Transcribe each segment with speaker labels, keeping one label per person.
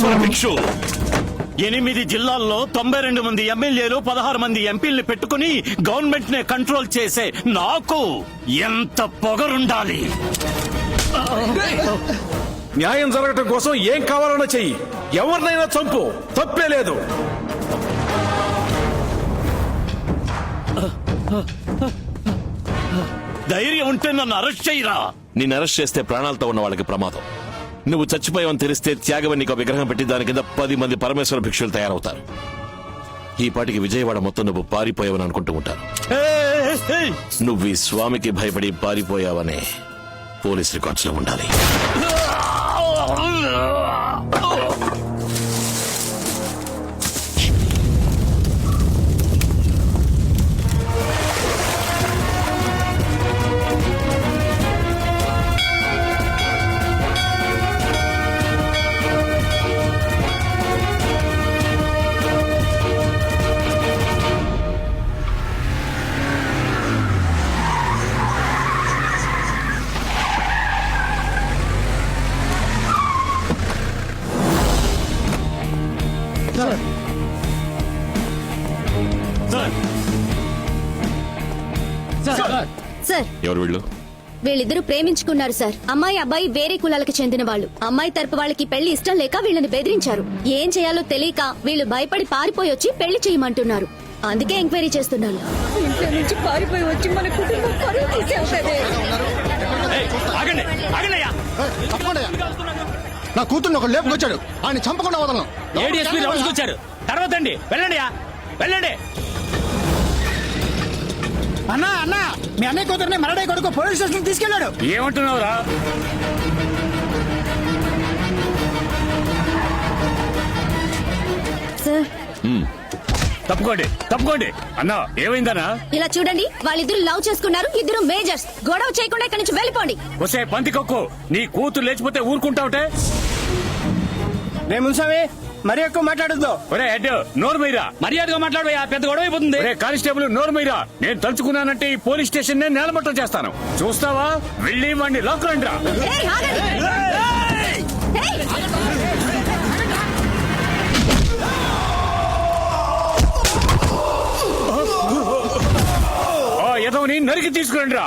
Speaker 1: భిక్షు ఎనిమిది జిల్లాల్లో తొంభై రెండు మంది ఎమ్మెల్యేలు పదహారు మంది ఎంపీల్ని పెట్టుకుని గవర్నమెంట్ నే కంట్రోల్ చేసే నాకు ఎంత పొగరుండాలి?
Speaker 2: న్యాయం జరగటం కోసం ఏం కావాలన్నా చెయ్యి. ఎవరినైనా చంపు. తప్పే లేదు.
Speaker 1: ధైర్యం ఉంటే నన్ను అరెస్ట్ చేయరా?
Speaker 3: నిన్ను అరెస్ట్ చేస్తే ప్రాణాలతో ఉన్న వాళ్ళకి ప్రమాదం. నువ్వు చచ్చిపోయావని తెలిస్తే త్యాగవని నీకు విగ్రహం పెట్టి దాని కింద పది మంది పరమేశ్వర భిక్షులు తయారవుతారు. ఈ పాటికి విజయవాడ మొత్తం నువ్వు పారిపోయావని అనుకుంటూ ఉంటారు నువ్వు ఈ స్వామికి భయపడి పారిపోయావనే పోలీస్ రికార్డ్స్లో ఉండాలి. ఎవరు వీళ్ళు?
Speaker 4: వీళ్ళిద్దరూ ప్రేమించుకున్నారు సార్. అమ్మాయి అబ్బాయి వేరే కులాలకు చెందిన వాళ్ళు. అమ్మాయి తరపు వాళ్ళకి పెళ్ళి ఇష్టం లేక వీళ్ళని బెదిరించారు. ఏం చేయాలో తెలియక వీళ్ళు భయపడి పారిపోయి వచ్చి పెళ్ళి చేయమంటున్నారు. అందుకే ఎంక్వైరీ చేస్తున్నాను.
Speaker 5: ఇంట్లో నుంచి పారిపోయి వచ్చి మన కుటుంబం పరువు.
Speaker 6: నా కూతుర్ని ఒక లేపుకొచ్చాడు. ఆయన చంపకుండా వదలను.
Speaker 1: ఏడీఎస్పీ రౌండ్స్ వచ్చారు. తర్వాత అండి వెళ్ళండి వెళ్ళండి.
Speaker 7: అన్నా అన్నా మీ అన్నయ్య కూతురుని మరడే కొడుకు పోలీస్ స్టేషన్ తీసుకెళ్ళాడు
Speaker 1: ఏమంటున్నావురా?
Speaker 4: సార్.
Speaker 1: తప్పుకోండి తప్పుకోండి. అన్నా ఏమైందన్నా?
Speaker 4: ఇలా చూడండి వాళ్ళిద్దరు లవ్ చేసుకున్నారు ఇద్దరు మేజర్స్. గొడవ చేయకుండా ఇక్కడి నుంచి వెళ్ళిపోండి.
Speaker 1: వసే పంది కొక్కు. నీ కూతురు లేచిపోతే ఊరుకుంటావుటే
Speaker 7: రే మున్సామి మరి ఎక్కువ మాట్లాడద్దు.
Speaker 1: ఒరే హెడ్ నోరు మీరా?
Speaker 7: మర్యాదగా మాట్లాడు పెద్ద గొడవ అయిపోతుంది.
Speaker 1: ఒరే కానిస్టేబుల్ నోరు మీరా? నేను తలుచుకున్నానంటే ఈ పోలీస్ స్టేషన్ నే నేలమట్టం చేస్తాను. చూస్తావా? వెళ్ళి వాడిని లాక్ రండి రా
Speaker 4: ఏయ్, ఆగండి. ఏయ్,
Speaker 1: ఆ ఎదవని నరికి తీసుకురండి రా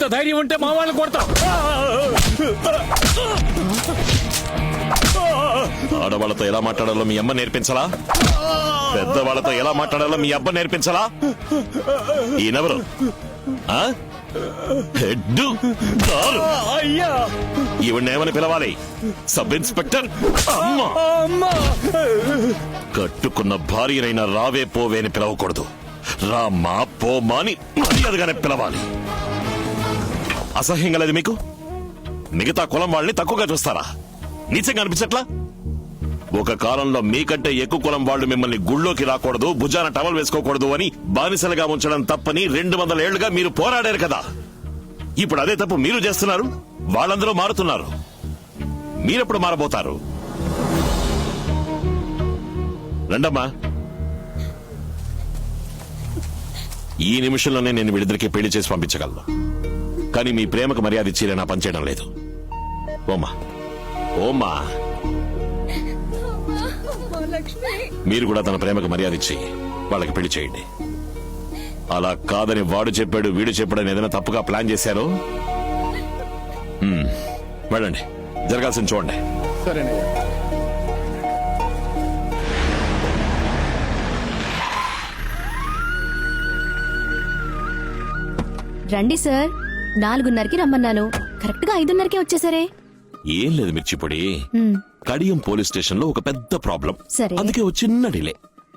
Speaker 1: ఎంత ధైర్యం ఉంటే మా వాళ్ళని కొడతాం.
Speaker 3: ఆడవాళ్ళతో ఎలా మాట్లాడాలో మీ అమ్మ నేర్పించలా? పెద్దవాళ్ళతో ఎలా మాట్లాడాలో మీ అబ్బ నేర్పించలా? ఈయనెవరు?
Speaker 1: అయ్యా!
Speaker 3: ఈవిడేమని పిలవాలి? Sub inspector? కట్టుకున్న భార్యనైనా రావే పోవే అని పిలవకూడదు. రామ్మా పోమా అని మర్యాదగానే పిలవాలి. అసహ్యం కలది మీకు? మిగతా కులం వాళ్ళని తక్కువగా చూస్తారా? నీచంగా అనిపించట్లా? ఒక కాలంలో మీకంటే ఎక్కువ కులం వాళ్ళు మిమ్మల్ని గుళ్ళోకి రాకూడదు భుజాన టవల్ వేసుకోకూడదు అని బానిసలుగా ఉంచడం తప్పని రెండు వందల ఏళ్ళుగా మీరు పోరాడారు కదా. ఇప్పుడు అదే తప్పు మీరు చేస్తున్నారు వాళ్ళందరూ మారుతున్నారు. మీరెప్పుడు మారబోతారు? రండమ్మా. ఈ నిమిషంలోనే నేను వీళ్ళిద్దరికి పెళ్ళి చేసి పంపించగలను. కానీ మీ ప్రేమకు మర్యాద ఇచ్చి నా పనిచేయడం లేదు. ఓమా. ఓమా.
Speaker 5: లక్ష్మి
Speaker 3: మీరు కూడా తన ప్రేమకు మర్యాద ఇచ్చి వాళ్ళకి పెళ్ళి చేయండి. అలా కాదని వాడు చెప్పాడు వీడు చెప్పాడని ఏదైనా తప్పుగా ప్లాన్ చేశారు? హ్మ్, వెళ్ళండి. జరగాల్సింది చూడండి.
Speaker 4: రండి సార్. నాలుగున్నరకి రమ్మన్నాను. కరెక్ట్గా ఐదున్నరకే వచ్చేసరే.
Speaker 3: ఏం లేదు మిర్చిపొడి
Speaker 4: హ్మ్.
Speaker 3: కడియం పోలీస్ స్టేషన్లో ఒక పెద్ద ప్రాబ్లం.
Speaker 4: సరే.
Speaker 3: అందుకే ఒక చిన్న డిలే.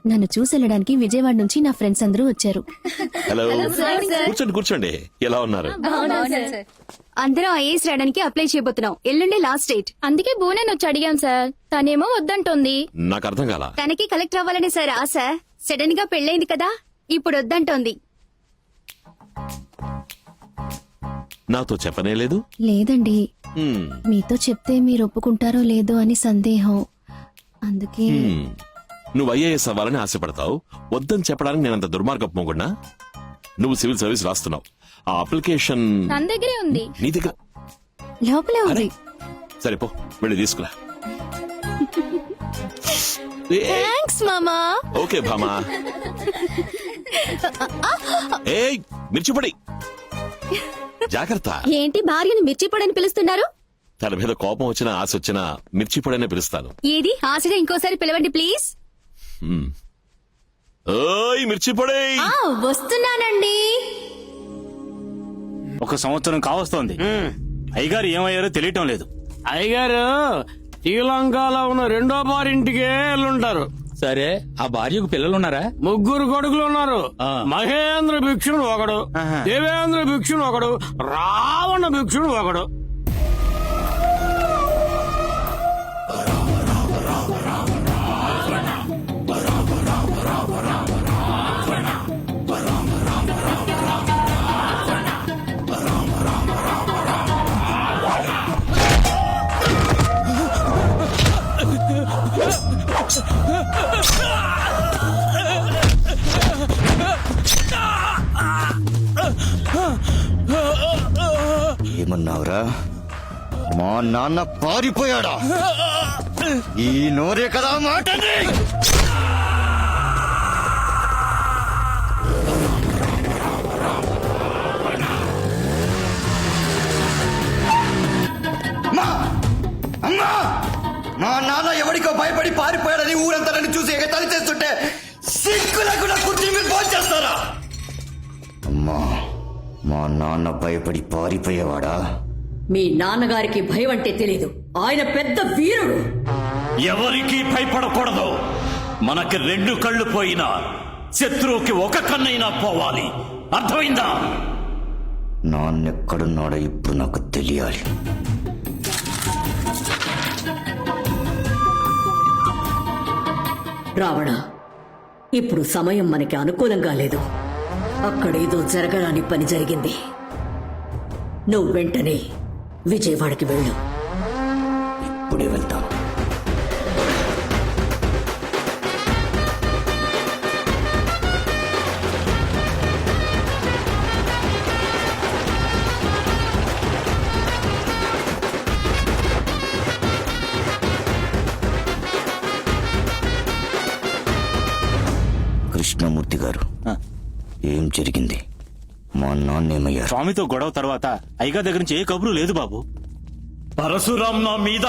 Speaker 4: నన్ను చూసి వెళ్ళడానికి విజయవాడ నుంచి నా ఫ్రెండ్స్ అందరూ వచ్చారు.
Speaker 3: హలో. కూర్చోండి కూర్చోండి. ఎలా ఉన్నారు?
Speaker 4: అందరం ఐఏఎస్ రాయడానికి అప్లై చేయబోతున్నాం. ఎల్లుండే లాస్ట్ డేట్. అందుకే బోనన్ వచ్చి అడిగాం సార్. తనేమో వద్దంటోంది.
Speaker 3: నాకు అర్థం కాల.
Speaker 4: తనకి కలెక్టర్ అవ్వాలని సార్ ఆశ. సడన్గా పెళ్ళైంది కదా ఇప్పుడు వద్దంటోంది.
Speaker 3: నాతో చెప్పనే లేదు
Speaker 4: లేదండి.
Speaker 3: హ్మ్,
Speaker 4: మీతో చెప్తే మీరు ఒప్పుకుంటారో లేదో అని సందేహం. అందుకే
Speaker 3: హ్మ్. నువ్వు ఐఏఎస్ అవ్వాలని ఆశపడతావు. వద్దని చెప్పడానికి నేనంత దుర్మార్గపు మొగుడ్నా? నువ్వు సివిల్ సర్వీస్ రాస్తున్నావు. ఆ అప్లికేషన్
Speaker 4: తన దగ్గరే ఉంది.
Speaker 3: నీ దగ్గర
Speaker 4: లోపలే ఉంది.
Speaker 3: సరే పో. వెళ్ళి తీసుకురా. ఏ,
Speaker 4: థ్యాంక్స్ మామా.
Speaker 3: ఓకే భామా. ఏయ్ మిర్చిపొడి. జాగ్రత్త.
Speaker 4: ఏంటి భార్యను మిర్చిపొడని పిలుస్తున్నారు?
Speaker 3: తన మీద కోపం వచ్చినా ఆశ వచ్చినా మిర్చిపొడనే పిలుస్తాను.
Speaker 4: ఏది? ఆశగా ఇంకోసారి పిలవండి ప్లీజ్.
Speaker 3: ఓయ్ మిర్చిపొడి
Speaker 4: ఆ వస్తున్నానండి.
Speaker 1: ఒక సంవత్సరం కావస్తోంది. అయ్యగారు ఏమయ్యారో తెలియటం లేదు.
Speaker 8: అయ్యగారు శ్రీలంకలో ఉన్న రెండో బారింటికే వెళ్ళుంటారు
Speaker 9: సరే ఆ భార్యకు పిల్లలున్నారా
Speaker 8: ముగ్గురు కొడుకులు ఉన్నారు
Speaker 9: ఆ.
Speaker 8: మహేంద్ర భిక్షుడు ఒకడు. దేవేంద్ర భిక్షుడు ఒకడు రావణ భిక్షుడు ఒకడు
Speaker 6: ఏమన్నావురా? మా నాన్న పారిపోయాడా? ఈ నోరే కదా మాట భయపడి పారిపోయేవాడా?
Speaker 5: మీ నాన్నగారికి భయం అంటే తెలీదు. ఆయన పెద్ద వీరుడు.
Speaker 1: ఎవరికి భయపడకూడదు. మనకి రెండు కళ్ళు పోయినా శత్రువుకి ఒక కన్నైనా పోవాలి. అర్థమైందా?
Speaker 6: నాన్నెక్కడున్నాడో ఇప్పుడు నాకు తెలియాలి.
Speaker 5: రావణ ఇప్పుడు సమయం మనకి అనుకూలంగా లేదు. అక్కడేదో జరగరాని పని జరిగింది. నువ్వు వెంటనే విజయవాడకి వెళ్ళు.
Speaker 6: ఇప్పుడే వెళ్తాను. కృష్ణమూర్తి గారు ఏం జరిగింది? ఏమయ్యారు
Speaker 1: స్వామితో గొడవ తర్వాత అయ్యగారి దగ్గర నుంచి ఏ కబురు లేదు బాబు. పరశురాం నా మీద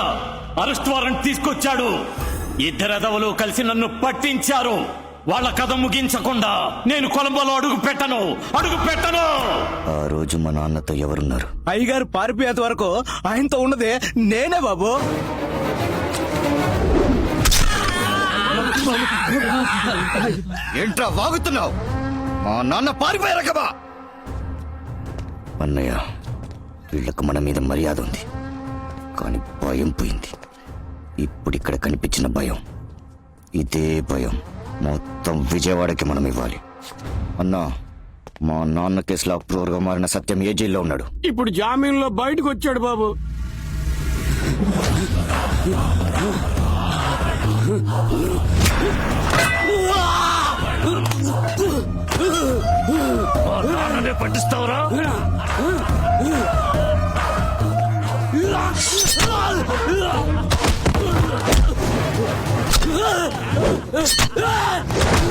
Speaker 1: అరెస్ట్ వారెంట్ తీసుకొచ్చాడు. ఇద్దరెదవలు కలిసి నన్ను పట్టించారు. వాళ్ళ కథ ముగించకుండా నేను కొలంబోలో అడుగు పెట్టను. అడుగు పెట్టను!
Speaker 6: ఆ రోజు మా నాన్నతో ఎవరున్నారు?
Speaker 9: అయ్యగారు పారిపోయేంత వరకు ఆయనతో ఉన్నదే నేనే బాబు.
Speaker 6: ఏంట్రా వాగుతున్నావు? మా నాన్న పారిపోయారు కదా! అన్నయ్య వీళ్ళకు మన మీద మర్యాద ఉంది. కానీ భయం పోయింది. ఇప్పుడు ఇక్కడ కనిపించిన భయం. ఇదే భయం. మొత్తం విజయవాడకి మనం ఇవ్వాలి. అన్నా మా నాన్న కేసులో అప్రూవర్గా మారిన సత్యం ఏ జైల్లో ఉన్నాడు?
Speaker 8: ఇప్పుడు జామీన్లో బయటకు వచ్చాడు బాబు.
Speaker 1: పట్టిస్తావురా?
Speaker 8: Ah!